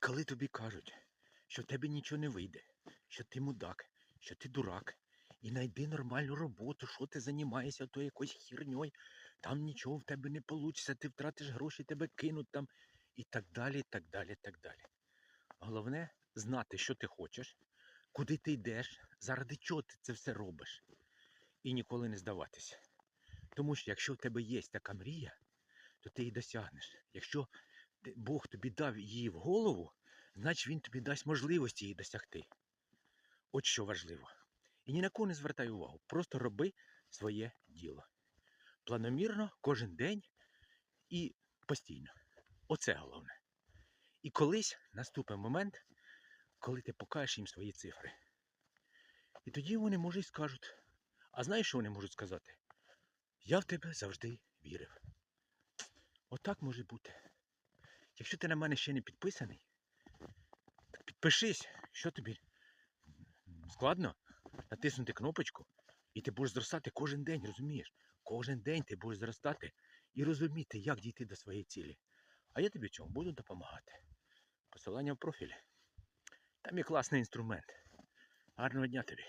коли тобі кажуть, що в тебе нічого не вийде, що ти мудак, що ти дурак, і знайди нормальну роботу, що ти займаєшся то якоюсь хірньою, там нічого в тебе не вийде, ти втратиш гроші, тебе кинуть там і так далі, і так далі, і так далі. Головне знати, що ти хочеш, куди ти йдеш, заради чого ти це все робиш. І ніколи не здаватися. Тому що якщо в тебе є така мрія, то ти її досягнеш. Якщо Бог тобі дав її в голову, значить він тобі дасть можливості її досягти. От що важливо. І ні на кого не звертай увагу. Просто роби своє діло. Планомірно, кожен день і постійно. Оце головне. І колись наступить момент, коли ти покажеш їм свої цифри. І тоді вони може й скажуть. А знаєш, що вони можуть сказати? Я в тебе завжди вірив. Отак може бути. Якщо ти на мене ще не підписаний, так підпишись, що тобі складно натиснути кнопочку, і ти будеш зростати кожен день, розумієш? Кожен день ти будеш зростати і розуміти, як дійти до своєї цілі. А я тобі в цьому буду допомагати. Посилання в профілі. Там є класний інструмент. Гарного дня тобі!